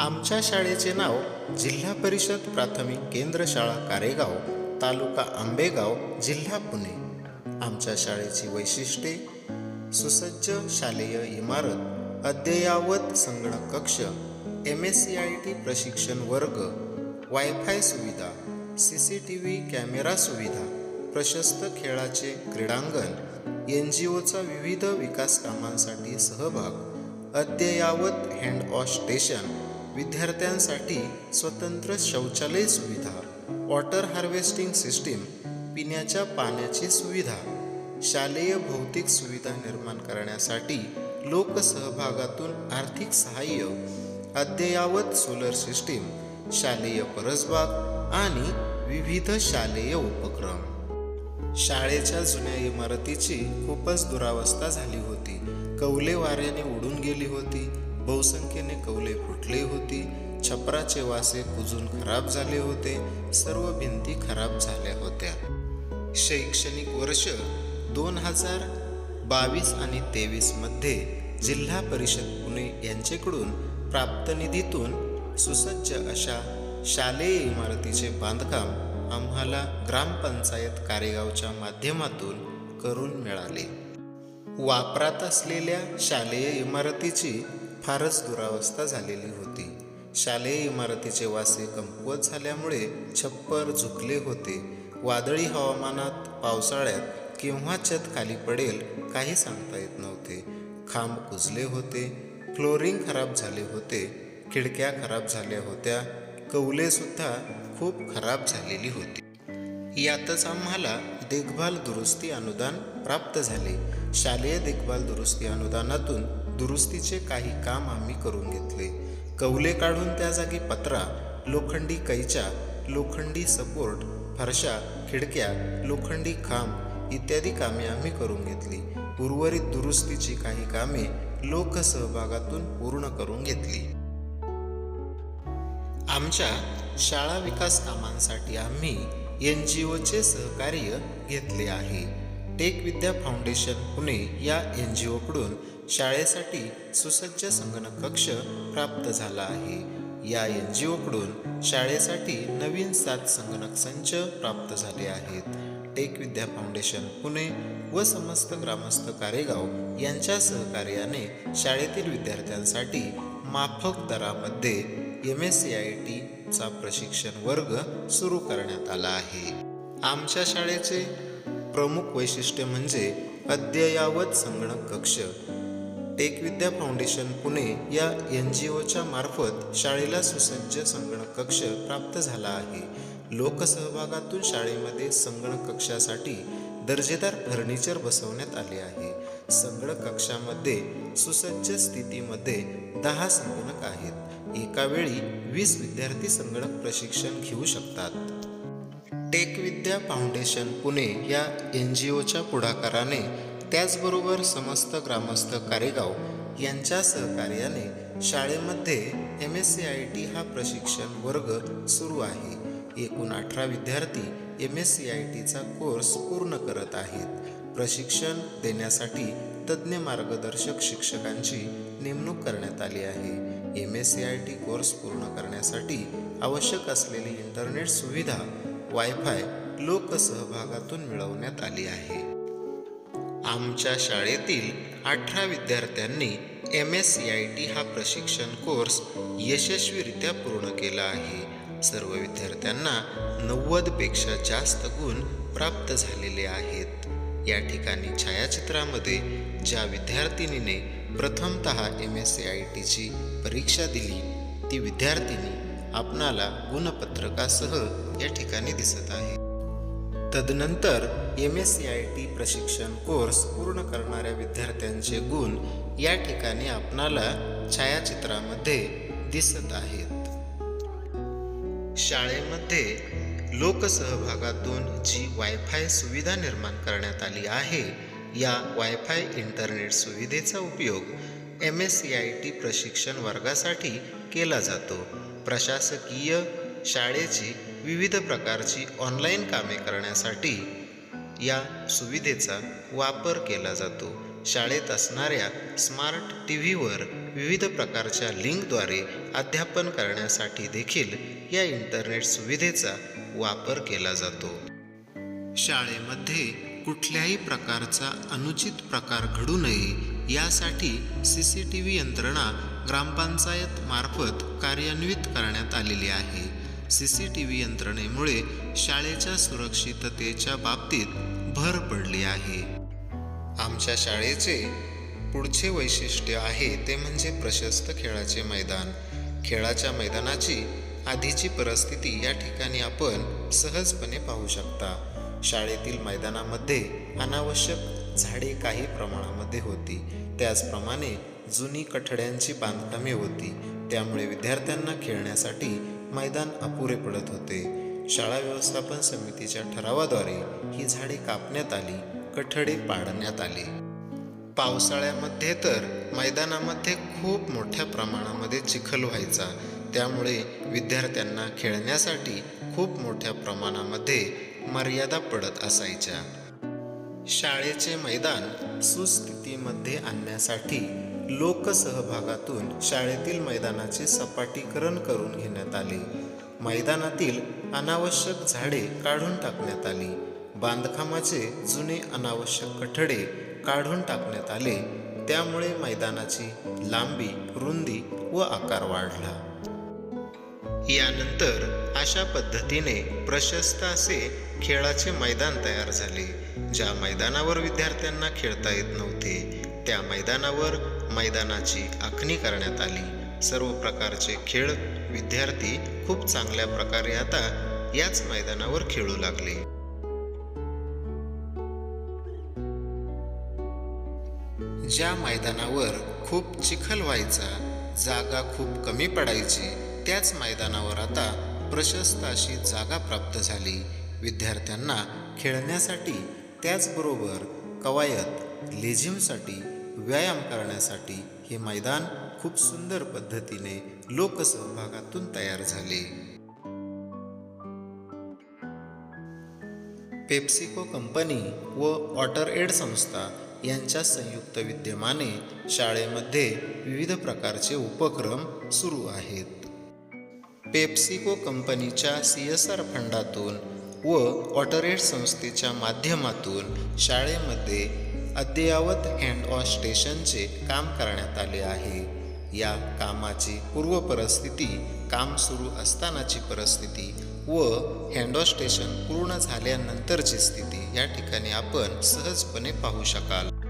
आमच्या शाळेचे नाव जिल्हा परिषद प्राथमिक केंद्र शाळा कारेगाव तालुका आंबेगाव जिल्हा पुणे. आमच्या शाळेची वैशिष्ट्ये सुसज्ज शालेय इमारत अद्ययावत संगणक कक्ष M S C I T प्रशिक्षण वर्ग वायफाय सुविधा C C T V camera सुविधा प्रशस्त खेळाचे क्रीडांगण एन जी ओचा विविध विकास कामांसाठी सहभाग अद्ययावत हँडवॉश स्टेशन विद्यार्थ्यांसाठी स्वतंत्र शौचालय सुविधा वॉटर हार्वेस्टिंग सिस्टीम पिण्याच्या पाण्याची सुविधा शालेय भौतिक सुविधा निर्माण करण्यासाठी लोकसहभागातून आर्थिक सहाय्य अद्ययावत सोलर सिस्टीम शालेय परसबाग आणि विविध शालेय उपक्रम. शाळेच्या जुन्या इमारतीची खूपच दुरावस्था झाली होती. कौले वाऱ्याने उडून गेली होती. बहुसंख्येने कौले फुटली होती. छपराचे वासे कुजून खराब झाले होते. सर्व भिंती खराब झाल्या होत्या. शैक्षणिक वर्ष दोन हजार बावीस आणि तेवीसमध्ये जिल्हा परिषद पुणे यांच्याकडून प्राप्त निधीतून सुसज्ज अशा शालेय इमारतीचे बांधकाम आम्हाला ग्रामपंचायत कारेगावच्या माध्यमातून करून मिळाले. वापरात असलेल्या शालेय इमारतीची फारच दुरावस्था झालेली होती. शालेय इमारतीचे वासे कमकुवत झाल्यामुळे छप्पर झुकले होते. वादळी हवामानात पावसाळ्यात केव्हा छत खाली पडेल काही सांगता येत नव्हते. खांब कुजले होते फ्लोरिंग खराब झाले होते खिडक्या खराब झाल्या होत्या कौलेसुद्धा खूप खराब झालेली होती. यातच आम्हाला देखभाल दुरुस्ती अनुदान प्राप्त झाले. शालेय देखभाल दुरुस्ती अनुदानातून दुरुस्तीचे काही काम आम्ही करून घेतले. कौले काढून त्या जागी पत्रा लोखंडी कैच्या लोखंडी सपोर्ट फरशा खिडक्या लोखंडी खांब इत्यादी कामे आम्ही करून घेतली. उर्वरित दुरुस्तीची काही कामे लोकसहभागातून पूर्ण करून घेतली. आमच्या शाळा विकास कामांसाठी आम्ही एन जी ओचे सहकार्य घेतले आहे. टेक विद्या फाउंडेशन पुणे या एन जी ओकडून शाळेसाठी सुसज्ज संगणक कक्ष प्राप्त झाला आहे. या एन जी ओकडून शाळेसाठी नवीन सात संगणक संच प्राप्त झाले आहेत. टेक विद्या फाउंडेशन पुणे व समस्त ग्रामस्थ कारेगाव यांच्या सहकार्याने शाळेतील विद्यार्थ्यांसाठी माफक दरामध्ये एम एस सी आय टीचा प्रशिक्षण वर्ग सुरू करण्यात आला आहे. आमच्या शाळेचे प्रमुख वैशिष्ट्य म्हणजे अद्ययावत संगणक कक्ष टेक विद्या फाउंडेशन पुणे या एन जी ओच्या मार्फत शाळेला सुसज्ज संगणक कक्ष प्राप्त झाला आहे. लोकसहभागातून शाळेमध्ये संगणक कक्षासाठी दर्जेदार फर्निचर बसवण्यात आले आहे. संगणक कक्षामध्ये सुसज्ज स्थितीमध्ये दहा संगणक आहेत. एका वेळी वीस विद्यार्थी संगणक प्रशिक्षण घेऊ शकतात. टेक विद्या फाउंडेशन पुणे या एन जी ओच्या पुढाकाराने त्याचबरोबर समस्त ग्रामस्थ कारेगाव यांच्या सहकार्याने शाळेमध्ये M S C I T हा प्रशिक्षण वर्ग सुरू आहे. एकूण अठरा विद्यार्थी एम एस सी आय टीचा कोर्स पूर्ण करत आहेत. प्रशिक्षण देण्यासाठी तज्ज्ञ मार्गदर्शक शिक्षकांची नेमणूक करण्यात आली आहे. M S C I T course पूर्ण करण्यासाठी आवश्यक असलेली इंटरनेट सुविधा वायफाय लोकसहभागातून मिळवण्यात आली आहे. आमच्या शाळेतील अठरा विद्यार्थ्यांनी M S C I T हा प्रशिक्षण कोर्स यशस्वीरित्या पूर्ण केला आहे. सर्व विद्यार्थ्यांना नव्वदपेक्षा जास्त गुण प्राप्त झालेले आहेत. या ठिकाणी छायाचित्रामध्ये ज्या विद्यार्थिनीने प्रथमतः एम एस सी आय टीची परीक्षा दिली ती विद्यार्थिनी आपणाला गुणपत्रकासह या ठिकाणी दिसत आहे. तदनंतर M S C I T प्रशिक्षण कोर्स पूर्ण करणाऱ्या विद्यार्थ्यांचे गुण या ठिकाणी आपणाला छायाचित्रामध्ये दिसत आहेत. शाळेमध्ये लोकसहभागातून जी वायफाय सुविधा निर्माण करण्यात आली आहे या वायफाय इंटरनेट सुविधेचा उपयोग M S C I T प्रशिक्षण वर्गासाठी केला जातो. प्रशासकीय शाळेची विविध प्रकारची ऑनलाईन कामे करण्यासाठी या सुविधेचा वापर केला जातो. शाळेत असणाऱ्या स्मार्ट टी व्हीवर विविध प्रकारच्या लिंकद्वारे अध्यापन करण्यासाठी देखील या इंटरनेट सुविधेचा वापर केला जातो. शाळेमध्ये कुठल्याही प्रकारचा अनुचित प्रकार घडू नये यासाठी सी सी टी व्ही यंत्रणा ग्रामपंचायत मार्फत कार्यान्वित करण्यात आलेली आहे. सी सी टी व्ही यंत्रणेमुळे शाळेच्या सुरक्षिततेच्या बाबतीत भर पडली आहे. आमच्या शाळेचे पुढचे वैशिष्ट्य आहे ते म्हणजे प्रशस्त खेळाचे मैदान. खेळाच्या मैदानाची आधीची परिस्थिती या ठिकाणी आपण सहजपणे पाहू शकता. शाळेतील मैदानामध्ये अनावश्यक झाडे काही प्रमाणामध्ये होती. त्याचप्रमाणे जुनी कठड्यांची बांधकामे होती. त्यामुळे विद्यार्थ्यांना खेळण्यासाठी मैदान अपुरे पडत होते. शाळा व्यवस्थापन समितीच्या ठरावाद्वारे ही झाडे कापण्यात आली कठडे पाडण्यात आले. पावसाळ्यामध्ये तर मैदानामध्ये खूप मोठ्या प्रमाणामध्ये चिखल व्हायचा. त्यामुळे विद्यार्थ्यांना खेळण्यासाठी खूप मोठ्या प्रमाणामध्ये मर्यादा पडत असायच्या. शाळेचे मैदान सुस्थितीमध्ये आणण्यासाठी लोकसहभागातून शाळेतील मैदानाचे सपाटीकरण करून घेण्यात आले. मैदानातील अनावश्यक झाडे काढून टाकण्यात आली. बांधकामाचे जुने अनावश्यक कठडे काढून टाकण्यात आले. त्यामुळे मैदानाची लांबी रुंदी व आकार वाढला. यानंतर अशा पद्धतीने प्रशस्त असे खेळाचे मैदान तयार झाले. ज्या मैदानावर विद्यार्थ्यांना खेळता येत नव्हते त्या मैदानावर मैदानाची आखणी करण्यात आली. सर्व प्रकारचे खेळ विद्यार्थी खूप चांगल्या प्रकारे आता याच मैदानावर खेळू लागले. ज्या मैदानावर खूप चिखल व्हायचा जागा खूप कमी पडायची त्याच मैदानावर आता प्रशस्त अशी जागा प्राप्त झाली. विद्यार्थ्यांना खेळण्यासाठी त्याचबरोबर कवायत लेझिमसाठी व्यायाम करण्यासाठी हे मैदान खूप सुंदर पद्धतीने लोकसहभागातून तयार झाले. पेप्सिको कंपनी व वॉटर एड संस्था यांच्या संयुक्त विद्यमाने शाळेमध्ये विविध प्रकारचे उपक्रम सुरू आहेत. पेप्सिको कंपनीच्या सी एस आर फंडातून व वॉटरेड संस्थेच्या माध्यमातून शाळेमध्ये अद्ययावत हँड वॉश स्टेशनचे काम करण्यात आले आहे. या कामाची पूर्व परिस्थिती काम सुरू असतानाची परिस्थिती व हँडवॉश स्टेशन पूर्ण झाल्यानंतरची स्थिती या ठिकाणी आपण सहजपणे पाहू शकाल.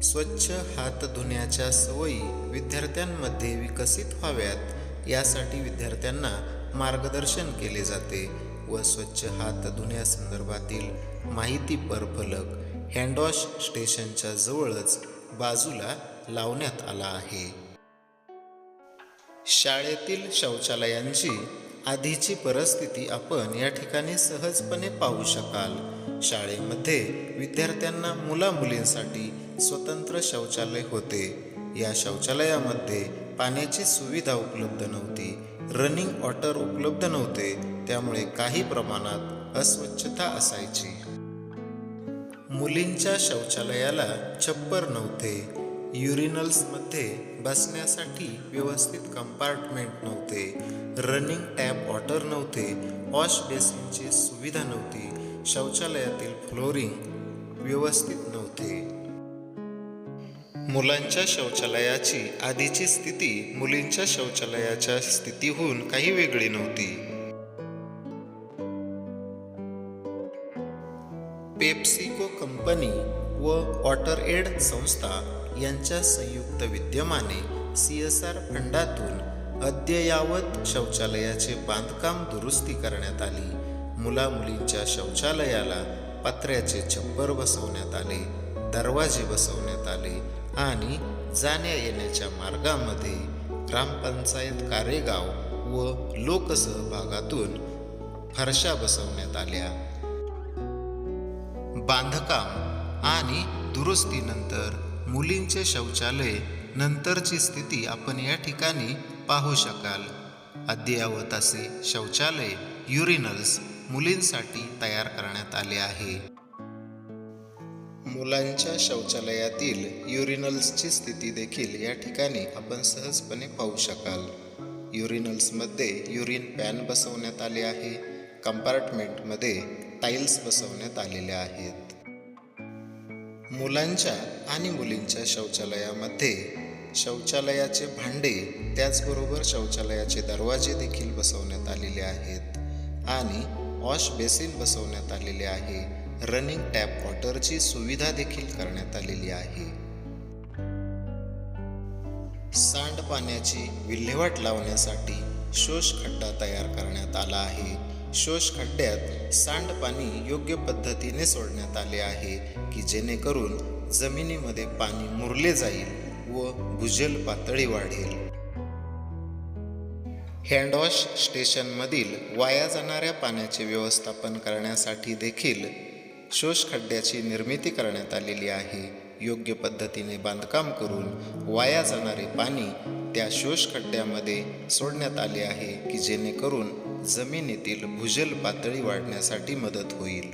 स्वच्छ हात धुण्याच्या सवयी विद्यार्थ्यांमध्ये विकसित व्हाव्यात यासाठी विद्यार्थ्यांना मार्गदर्शन केले जाते व स्वच्छ हात धुण्यासंदर्भातील माहितीपर फलक हँडवॉश स्टेशनच्या जवळच बाजूला लावण्यात आला आहे. शाळेतील शौचालयांची आधीची परिस्थिती आपण या ठिकाणी सहजपणे पाहू शकाल. शाळेमध्ये विद्यार्थ्यांना मुलामुलींसाठी स्वतंत्र शौचालय होते. या शौचालयामध्ये पाण्याची सुविधा उपलब्ध नव्हती. रनिंग वॉटर उपलब्ध नव्हते. त्यामुळे काही प्रमाणात अस्वच्छता असायची. मुलींच्या शौचालयाला छप्पर नव्हते. युरिनल्समध्ये बसण्यासाठी व्यवस्थित कंपार्टमेंट नव्हते. रनिंग टॅप वॉटर नव्हते. वॉश बेसिनची सुविधा नव्हती. शौचालयातील फ्लोरिंग व्यवस्थित नव्हते. मुलांच्या शौचालयाची आधीची स्थिती मुलींच्या शौचालयाच्या स्थितीहून काही वेगळी नव्हती. पेप्सिको कंपनी व वॉटर एड संस्था यांच्या संयुक्त विद्यमाने सी एस आर फंडातून अद्ययावत शौचालयाचे बांधकाम दुरुस्ती करण्यात आली. मुला मुलींच्या शौचालयाला पत्र्याचे छप्पर बसवण्यात आले दरवाजे बसवण्यात आले आणि जाण्या येण्याच्या मार्गामध्ये ग्रामपंचायत कारेगाव व लोकसहभागातून फरशा बसवण्यात आल्या. बांधकाम आणि दुरुस्तीनंतर मुलींचे शौचालय नंतरची स्थिती आपण या ठिकाणी पाहू शकाल. अद्ययावत असे शौचालय युरिनल्स मुलींसाठी तयार करण्यात आले आहे. मुलांच्या शौचालयातील युरिनल्सची स्थिती देखील या ठिकाणी आपण सहजपणे पाहू शकाल. युरिनल्समध्ये युरिन पॅन बसवण्यात आले आहे. कंपार्टमेंटमध्ये टाईल्स बसवण्यात आलेल्या आहेत. मुलांच्या आणि मुलींच्या शौचालयामध्ये शौचालयाचे भांडे त्याचबरोबर शौचालयाचे दरवाजे देखील बसवण्यात आलेले आहेत. आणि वॉश बेसिन बसवण्यात आलेले आहे. रनिंग टॅप वॉटरची सुविधा देखील करण्यात आलेली आहे. सांडपाण्याची विल्हेवाट लावण्यासाठी शोष खड्डा तयार करण्यात आला आहे. शोष खड्ड्यात सांडपाणी योग्य पद्धतीने सोडण्यात आले आहे की जेणेकरून जमिनीमध्ये पाणी मुरले जाईल व भूजल पातळी वाढेल. हँडवॉश स्टेशनमधील वाया जाणाऱ्या पाण्याचे व्यवस्थापन करण्यासाठी देखील शोष खड्ड्याची निर्मिती करण्यात आलेली आहे. योग्य पद्धतीने बांधकाम करून वाया जाणारे पाणी त्या शोष खड्ड्यामध्ये सोडण्यात आले आहे की जेणेकरून जमिनीतील भूजल पातळी वाढण्यासाठी मदत होईल.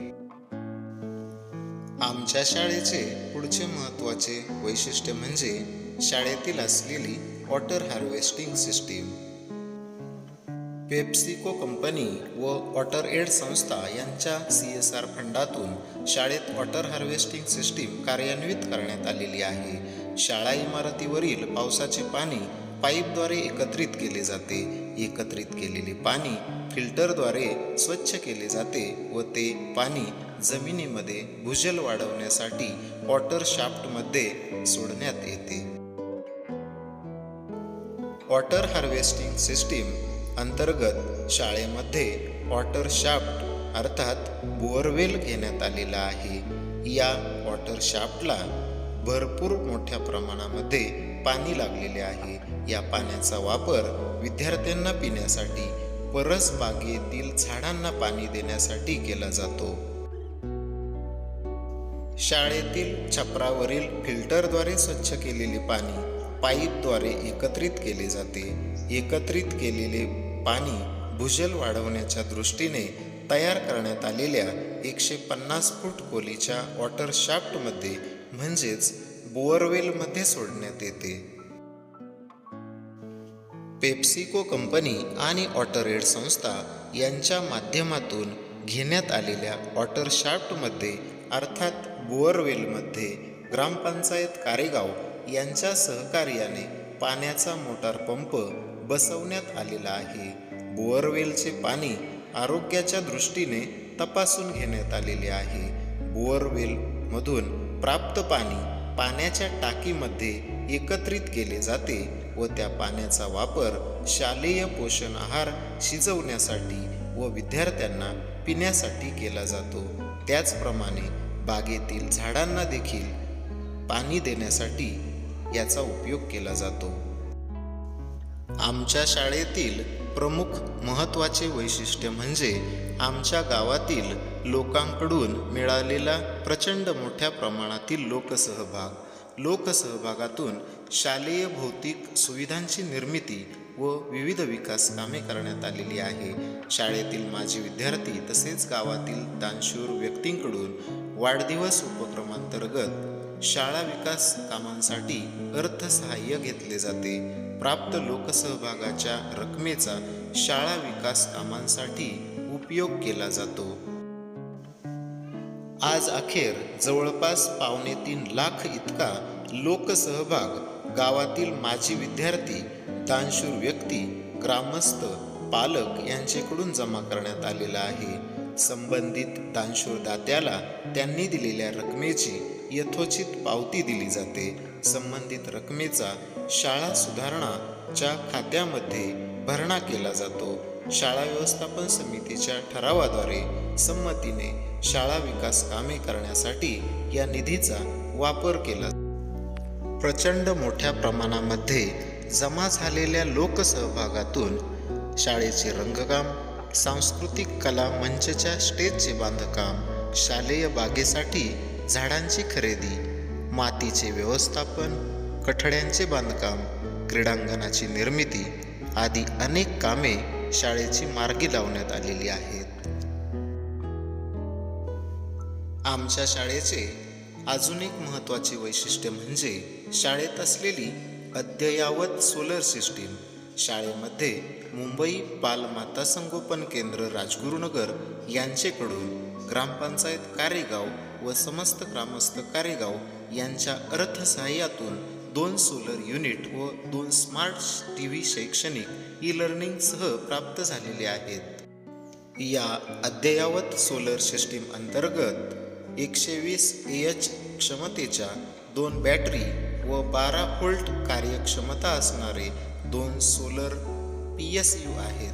आमच्या शाळेचे पुढचे महत्त्वाचे वैशिष्ट्य म्हणजे शाळेतील असलेली water harvesting system. PepsiCo company व वॉटर एड संस्था यांच्या सी एस आर फंडातून शाळेत वॉटर हार्वेस्टिंग सिस्टीम कार्यान्वित करण्यात आलेली आहे. शाळा इमारतीवरील पावसाचे पाणी पाईपद्वारे एकत्रित केले जाते. एकत्रित केलेले पाणी फिल्टरद्वारे स्वच्छ केले जाते व ते पाणी जमिनीमध्ये भूजल वाढवण्यासाठी वॉटर शाफ्टमध्ये सोडण्यात येते. वॉटर हार्वेस्टिंग सिस्टीम अंतर्गत शाळेमध्ये वॉटर शाफ्ट अर्थात बोअरवेल घेण्यात आलेला आहे. या वॉटर शाफ्टला भरपूर मोठ्या प्रमाणामध्ये पाणी लागलेले आहे. या पाण्याचा वापर विद्यार्थ्यांना पिण्यासाठी परस बागेतील झाडांना पाणी देण्यासाठी केला जातो. शाळेतील छपरावरील फिल्टरद्वारे स्वच्छ केलेले पाणी पाईपद्वारे एकत्रित केले जाते. एकत्रित केलेले पाणी भूजल वाढवण्याच्या दृष्टीने तयार करण्यात आलेल्या एकशे पन्नास फूट खोलीच्या वॉटर शाफ्टमध्ये म्हणजेच बोअरवेलमध्ये सोडण्यात येते. पेप्सिको कंपनी आणि ऑटरेड संस्था यांच्या माध्यमातून घेण्यात आलेल्या ऑटरशाफ्टमध्ये अर्थात बोअरवेलमध्ये ग्रामपंचायत कारेगाव यांच्या सहकार्याने पाण्याचा मोटार पंप बसवण्यात आलेला आहे. बोअरवेलचे पाणी आरोग्याच्या दृष्टीने तपासून घेण्यात आलेले आहे. बोअरवेलमधून प्राप्त पाणी पाण्याच्या टाकीमध्ये एकत्रित केले जाते. व त्या पाण्याचा वापर शालेय पोषण आहार शिजवण्यासाठी व विद्यार्थ्यांना पिण्यासाठी केला जातो. त्याचप्रमाणे बागेतील झाडांना देखील पाणी देण्यासाठी याचा उपयोग केला जातो. आमच्या शाळेतील प्रमुख महत्त्वाचे वैशिष्ट्य म्हणजे आमच्या गावातील लोकांकडून मिळालेला प्रचंड मोठ्या प्रमाणातील लोकसहभाग. लोकसहभागातून शालेय भौतिक सुविधांची निर्मिती व विविध विकास कामे करण्यात आलेली आहे. शाळेतील माजी विद्यार्थी तसेच गावातील दानशूर व्यक्तींकडून वाढदिवस उपक्रमांतर्गत शाळा विकास कामांसाठी अर्थसहाय्य घेतले जाते. प्राप्त लोकसहभागाच्या रकमेचा शाळा विकास कामांसाठी उपयोग केला जातो. आज अखेर जवळपास पावणे तीन लाख इतका लोकसहभाग गावातील माजी विद्यार्थी दानशूर व्यक्ती ग्रामस्थ पालक यांच्याकडून जमा करण्यात आलेला आहे. संबंधित दानशूर दात्याला त्यांनी दिलेल्या रकमेची यथोचित पावती दिली जाते. संबंधित रकमेचा शाळा सुधारणाच्या खात्यामध्ये भरणा केला जातो. शाळा व्यवस्थापन समितीच्या ठरावाद्वारे संमतीने शाळा विकास कामे करण्यासाठी या निधीचा वापर केला प्रचंड मोठ्या प्रमाणामध्ये जमा झालेल्या लोकसहभागातून शाळेचे रंगकाम सांस्कृतिक कला मंचच्या स्टेजचे बांधकाम शालेय बागेसाठी झाडांची खरेदी मातीचे व्यवस्थापन कठड्यांचे बांधकाम क्रीडांगणाची निर्मिती आदी अनेक कामे शाळेची मार्गी लावण्यात आलेली आहेत. आमच्या शाळेचे अजून एक महत्त्वाचे वैशिष्ट्य म्हणजे शाळेत असलेली अद्ययावत सोलर सिस्टीम शाळेमध्ये मुंबई पालमाता संगोपन केंद्र राजगुरुनगर यांचेकडून ग्रामपंचायत कारेगाव व समस्त ग्रामस्थ कारेगाव यांच्या अर्थसहाय्यातून दोन सोलर युनिट व दोन स्मार्ट टी व्ही शैक्षणिक ई लर्निंगसह प्राप्त झालेले आहेत. या अद्ययावत सोलर सिस्टीम अंतर्गत एकशे वीस एच क्षमतेच्या दोन बॅटरी व बारा व्होल्ट कार्यक्षमता असणारे दोन सोलर पी एस यू आहेत.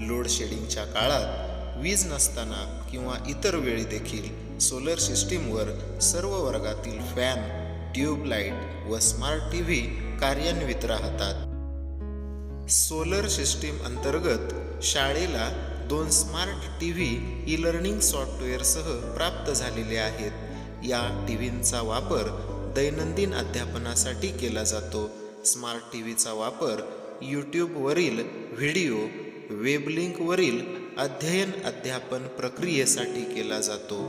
लोडशेडिंगच्या काळात वीज नसताना किंवा इतर वेळी देखील सोलर सिस्टीमवर सर्व वर्गातील फॅन ट्यूबलाईट व स्मार्ट टी व्ही कार्यान्वित राहतात. सोलर सिस्टीम अंतर्गत शाळेला दोन smart T V E learning सॉफ्टवेअरसह प्राप्त झालेले आहेत. या टी व्हींचा वापर दैनंदिन अध्यापनासाठी केला जातो. स्मार्ट टी व्हीचा वापर यूट्यूबवरील व्हिडिओ वेबलिंकवरील अध्ययन अध्यापन प्रक्रियेसाठी केला जातो.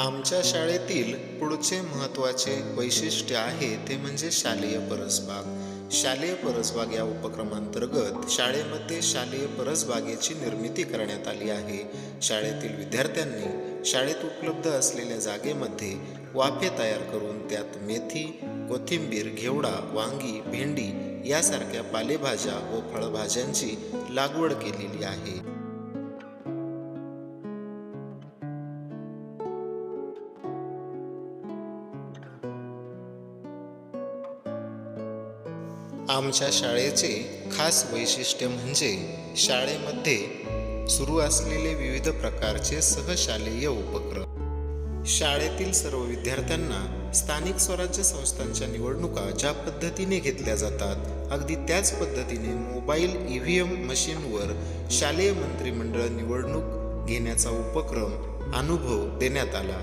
आमच्या शाळेतील पुढचे महत्त्वाचे वैशिष्ट्य आहे ते म्हणजे शालेय परसबाग. शालेय परसबाग या उपक्रमांतर्गत शाळेमध्ये शालेय परसबागेची निर्मिती करण्यात आली आहे. शाळेतील विद्यार्थ्यांनी शाळेत उपलब्ध असलेल्या जागेमध्ये वाफे तयार करून त्यात मेथी कोथिंबीर घेवडा वांगी भेंडी यासारख्या पालेभाज्या व फळभाज्यांची लागवड केलेली आहे. आमच्या शाळेचे खास वैशिष्ट्य म्हणजे शाळेमध्ये सुरू असलेले विविध प्रकारचे सहशालेय उपक्रम. शाळेतील सर्व विद्यार्थ्यांना स्थानिक स्वराज्य संस्थांच्या निवडणुका ज्या पद्धतीने घेतल्या जातात अगदी त्याच पद्धतीने मोबाईल ई व्ही एम मशीनवर शालेय मंत्रिमंडळ निवडणूक घेण्याचा उपक्रम अनुभव देण्यात आला.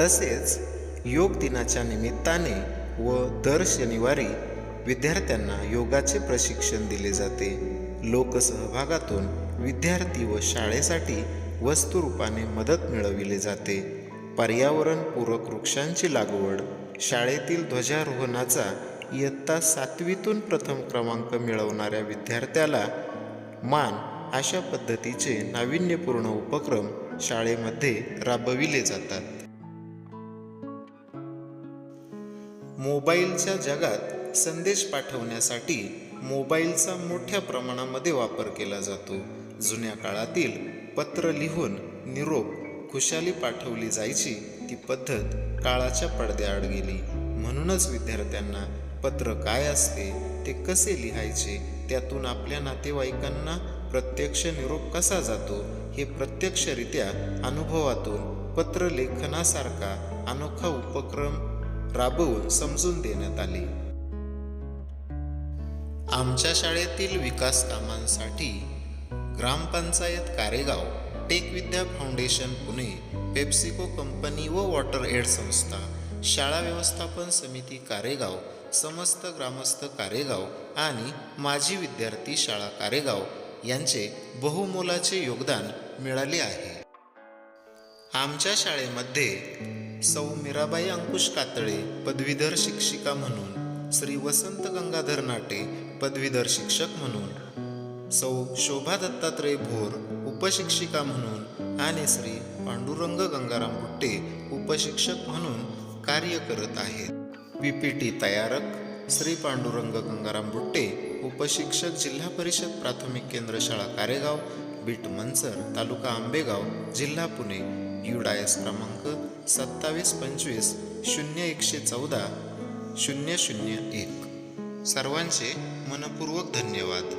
तसेच योग दिनाच्या निमित्ताने व दर शनिवारी विद्यार्थ्यांना योगाचे प्रशिक्षण दिले जाते. लोकसहभागातून विद्यार्थी व शाळेसाठी वस्तुरूपाने मदत मिळविली जाते. पर्यावरणपूरक वृक्षांची लागवड शाळेतील ध्वजारोहणाचा इयत्ता सातवीतून प्रथम क्रमांक मिळवणाऱ्या विद्यार्थ्याला मान अशा पद्धतीचे नाविन्यपूर्ण उपक्रम शाळेमध्ये राबविले जातात. मोबाईलच्या जगात संदेश पाठवण्यासाठी मोबाईलचा मोठ्या प्रमाणामध्ये वापर केला जातो. जुन्या काळातील पत्र लिहून निरोप खुशाली पाठवली जायची ती पद्धत काळाच्या पडद्याआड गेली. म्हणूनच विद्यार्थ्यांना पत्र काय असते ते कसे लिहायचे त्यातून आपल्या नातेवाईकांना प्रत्यक्ष निरोप कसा जातो हे प्रत्यक्षरित्या अनुभवातून पत्रलेखनासारखा अनोखा उपक्रम राबवून समजून देण्यात आले. आमच्या शाळेतील विकास कामांसाठी gram panchayat Karegaon tech Vidya foundation Pune PepsiCo company व वॉटर एड संस्था शाळा व्यवस्थापन समिती कारेगाव समस्त ग्रामस्थ कारेगाव आणि माजी विद्यार्थी शाळा कारेगाव यांचे बहुमोलाचे योगदान मिळाले आहे. आमच्या शाळेमध्ये सौ मीराबाई अंकुश कातळे पदवीधर शिक्षिका म्हणून श्री वसंत गंगाधर नाटे पदवीधर शिक्षक म्हणून सौ शोभा दत्तात्रय भोर उपशिक्षिका म्हणून आणि श्री पांडुरंग गंगाराम गुट्टे उपशिक्षक म्हणून कार्य करत आहेत. पी पी टी तयारक श्री पांडुरंग गंगाराम बुट्टे उपशिक्षक जिल्हा परिषद प्राथमिक केंद्र शाळा कारेगाव बीट मंचर तालुका आंबेगाव जिल्हा पुणे युडायस क्रमांक सत्तावीस पंचवीस शून्य एकशे चौदा शून्य शून्य एक. सर्वांचे मनपूर्वक धन्यवाद.